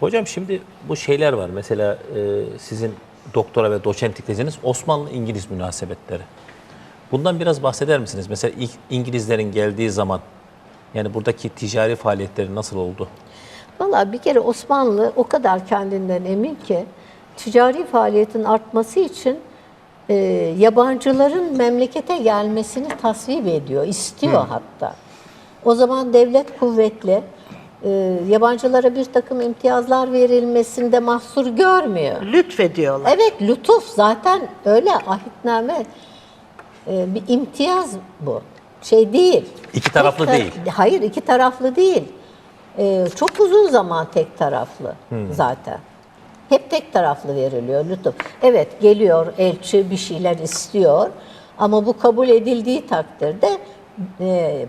Hocam şimdi bu şeyler var. Mesela e, sizin doktora ve doçentlik teziniz Osmanlı-İngiliz münasebetleri. Bundan biraz bahseder misiniz? Mesela ilk İngilizlerin geldiği zaman yani buradaki ticari faaliyetleri nasıl oldu? Valla bir kere Osmanlı o kadar kendinden emin ki ticari faaliyetin artması için e, yabancıların memlekete gelmesini tasvip ediyor, istiyor hatta. O zaman devlet kuvvetli, e, yabancılara bir takım imtiyazlar verilmesinde mahsur görmüyor. Lütfediyorlar. Evet lütuf zaten öyle ahitname e, bir imtiyaz bu. Şey değil. İki taraflı Tek değil. Hayır iki taraflı değil. E, çok uzun zaman tek taraflı zaten. Hep tek taraflı veriliyor lütuf. Evet geliyor elçi bir şeyler istiyor ama bu kabul edildiği takdirde e,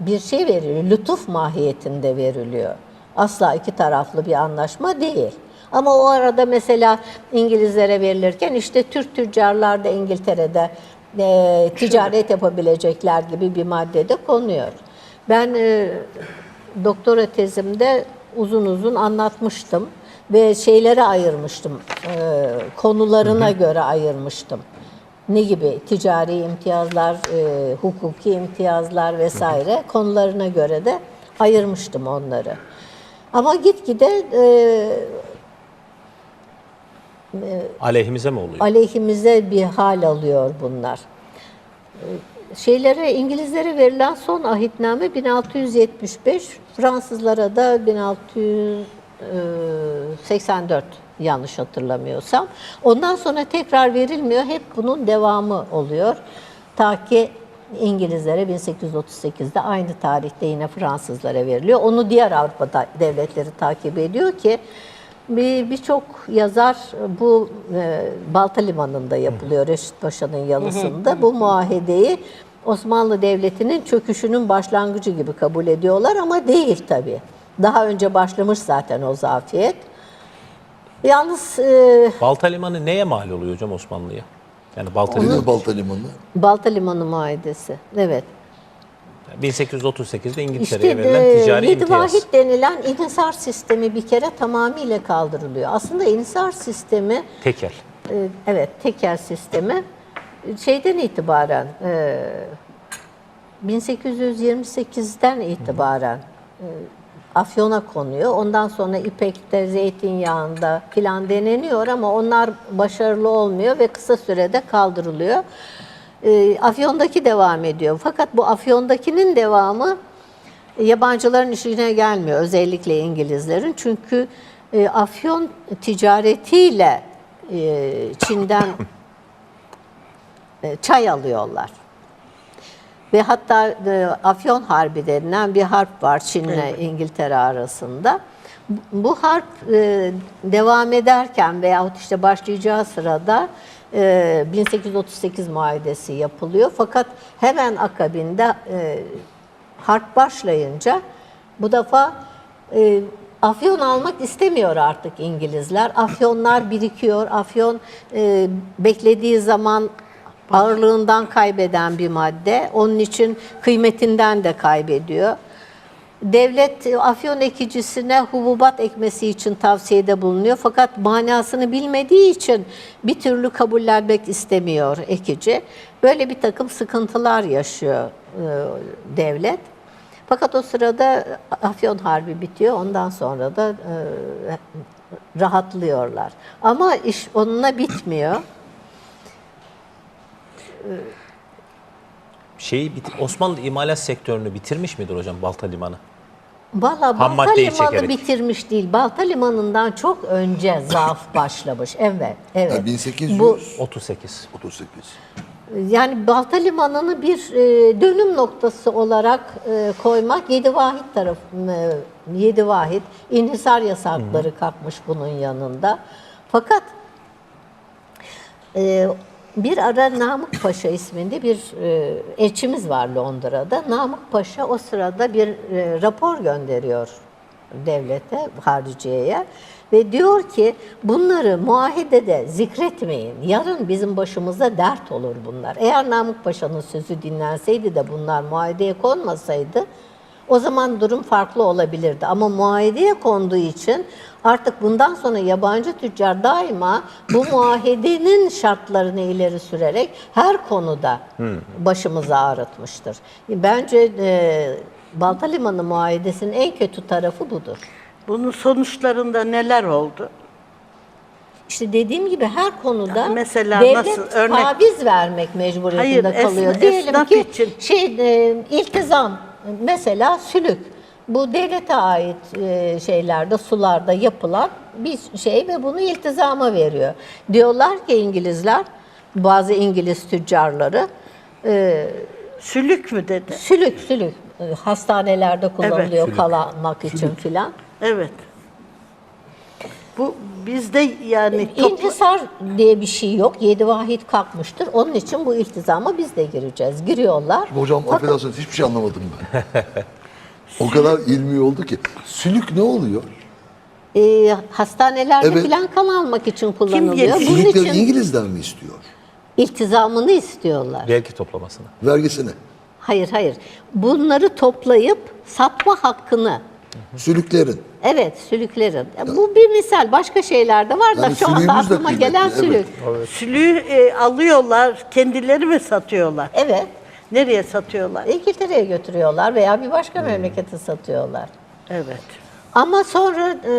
bir şey veriliyor. Lütuf mahiyetinde veriliyor. Asla iki taraflı bir anlaşma değil. Ama o arada mesela İngilizlere verilirken işte Türk tüccarlar da İngiltere'de e, ticaret yapabilecekler gibi bir maddede konuyor. Ben e, doktora tezimde uzun uzun anlatmıştım ve şeylere ayırmıştım, e, konularına göre ayırmıştım. Ne gibi? Ticari imtiyazlar, e, hukuki imtiyazlar vesaire konularına göre de ayırmıştım onları. Ama gitgide e, Aleyhimize mi oluyor? aleyhimize bir hal alıyor bunlar. Şeylere İngilizlere verilen son ahitname 1675, Fransızlara da 1684 yanlış hatırlamıyorsam. Ondan sonra tekrar verilmiyor. Hep bunun devamı oluyor. Ta ki İngilizlere 1838'de aynı tarihte yine Fransızlara veriliyor. Onu diğer Avrupa devletleri takip ediyor ki bir birçok yazar bu e, Balta Limanı'nda yapılıyor Reşit Paşa'nın yalısında. Bu muahedeyi Osmanlı Devleti'nin çöküşünün başlangıcı gibi kabul ediyorlar ama değil tabii. Daha önce başlamış zaten o zafiyet. Yalnız e, Balta Limanı neye mal oluyor hocam Osmanlı'ya? Yani Balta Limanı Nedir Balta Limanı? Balta Limanı muahedesi. Evet. 1838'de İşte İngiltere'ye verilen e, ticari yedi imtiyaz. vahit denilen inhisar sistemi bir kere tamamıyla kaldırılıyor. Aslında inhisar sistemi Tekel. e, evet teker sistemi e, şeyden itibaren e, 1828'den itibaren e, Afyon'a konuyor. Ondan sonra İpek'te, zeytinyağında filan deneniyor ama onlar başarılı olmuyor ve kısa sürede kaldırılıyor. E, Afyon'daki devam ediyor. Fakat bu Afyon'dakinin devamı yabancıların işine gelmiyor. Özellikle İngilizlerin. Çünkü e, Afyon ticaretiyle e, Çin'den e, çay alıyorlar. Ve hatta e, Afyon Harbi denilen bir harp var Çin'le İngiltere arasında. Bu- harp e, devam ederken veyahut işte başlayacağı sırada e, 1838 muahedesi yapılıyor. Fakat hemen akabinde e, harp başlayınca bu defa e, afyon almak istemiyor artık İngilizler. Afyonlar birikiyor. Afyon e, beklediği zaman ağırlığından kaybeden bir madde. Onun için kıymetinden de kaybediyor. Devlet e, afyon ekicisine hububat ekmesi için tavsiyede bulunuyor. Fakat manasını bilmediği için bir türlü kabullenmek istemiyor ekici. Böyle bir takım sıkıntılar yaşıyor e, devlet. Fakat o sırada Afyon Harbi bitiyor. Ondan sonra da e, rahatlıyorlar. Ama iş onunla bitmiyor. Şeyi bit- Osmanlı imalat sektörünü bitirmiş midir hocam Balta Limanı? Valla Balta Limanı çekerek. bitirmiş değil. Balta Limanı'ndan çok önce zaaf başlamış. Evet, evet. Yani 1838. Bu 38. yani Balta Limanı'nı bir e, dönüm noktası olarak e, koymak yedi vahit taraf e, yedi vahit inhisar yasakları kalkmış bunun yanında. Fakat e, bir ara Namık Paşa isminde bir e, elçimiz var Londra'da. Namık Paşa o sırada bir e, rapor gönderiyor devlete, hariciyeye ve diyor ki bunları muahedede zikretmeyin. Yarın bizim başımıza dert olur bunlar. Eğer Namık Paşa'nın sözü dinlenseydi de bunlar muahedeye konmasaydı O zaman durum farklı olabilirdi. Ama muahedeye konduğu için artık bundan sonra yabancı tüccar daima bu muahedenin şartlarını ileri sürerek her konuda başımızı ağrıtmıştır. Bence e, Balta Limanı muahedesinin en kötü tarafı budur. Bunun sonuçlarında neler oldu? İşte dediğim gibi her konuda Ya mesela devlet nasıl? Örnek- taviz vermek mecburiyetinde Hayır, kalıyor. esna- Diyelim esnaf ki için. şey e, iltizam mesela sülük bu devlete ait e, şeylerde sularda yapılan bir şey ve bunu iltizama veriyor. Diyorlar ki İngilizler bazı İngiliz tüccarları e, Sülük mü dedi? sülük sülük e, hastanelerde kullanılıyor sülük. kalamak için filan. Evet. Bu bizde yani toplu- İntisar diye bir şey yok. Yedi vahit kalkmıştır. Onun için bu iltizama biz de gireceğiz. Giriyorlar. Hocam affedersiniz hiçbir şey anlamadım ben. o kadar ilmi oldu ki. Sülük ne oluyor? Ee, hastanelerde Evet. filan kan almak için kullanılıyor. yetiştiriyor? Bunun için İngiliz'den mi istiyor? iltizamını istiyorlar. Vergi toplamasını. Vergisini. Hayır hayır. Bunları toplayıp satma hakkını Sülüklerin. Evet sülüklerin. Bu bir misal. Başka şeyler de var da Yani şu anda sülüğümüz de aklıma kıymetli, gelen evet. sülük. sülüğü e, alıyorlar, kendileri mi satıyorlar? Evet. Nereye satıyorlar? İngiltere'ye götürüyorlar veya bir başka memlekete satıyorlar. Evet. Ama sonra e,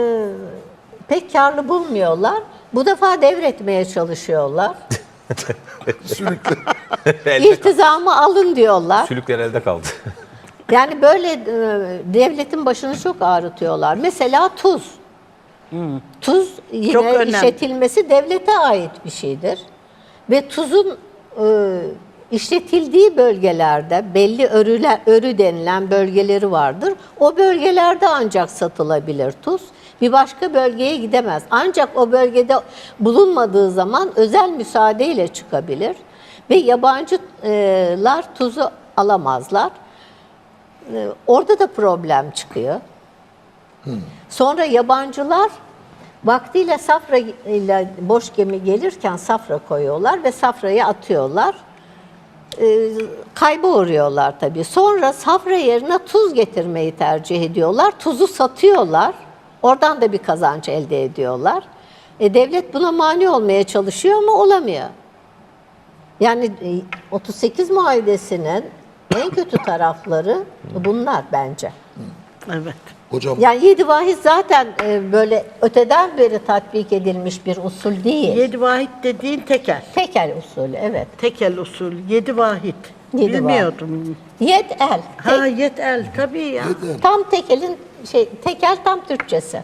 pek karlı bulmuyorlar. Bu defa devretmeye çalışıyorlar. Sülükler. İltizamı alın diyorlar. Sülükler elde kaldı. Yani böyle e, devletin başını çok ağrıtıyorlar. Mesela tuz. Tuz yine Çok önemli. işletilmesi devlete ait bir şeydir. Ve tuzun e, işletildiği bölgelerde belli örüler, örü denilen bölgeleri vardır. O bölgelerde ancak satılabilir tuz. Bir başka bölgeye gidemez. Ancak o bölgede bulunmadığı zaman özel müsaadeyle çıkabilir. Ve yabancılar tuzu alamazlar. Ee, Orada da problem çıkıyor. Sonra yabancılar vaktiyle safra ile boş gemi gelirken safra koyuyorlar ve safrayı atıyorlar. Ee, kayba uğruyorlar tabii. Sonra safra yerine tuz getirmeyi tercih ediyorlar. Tuzu satıyorlar. Oradan da bir kazanç elde ediyorlar. E, devlet buna mani olmaya çalışıyor ama olamıyor. Yani e, 38 muayedesinin en kötü tarafları bunlar bence. Evet. Hocam Yani yedi vahit zaten e, böyle öteden beri tatbik edilmiş bir usul değil. Yedi vahit dediğin tekel. Tekel usulü evet. Tekel usul. Yedi vahit. Yedi Bilmiyordum. Yet el. Ha Tek- yet el tabii ya. neden? tam tekelin şey tekel tam Türkçesi.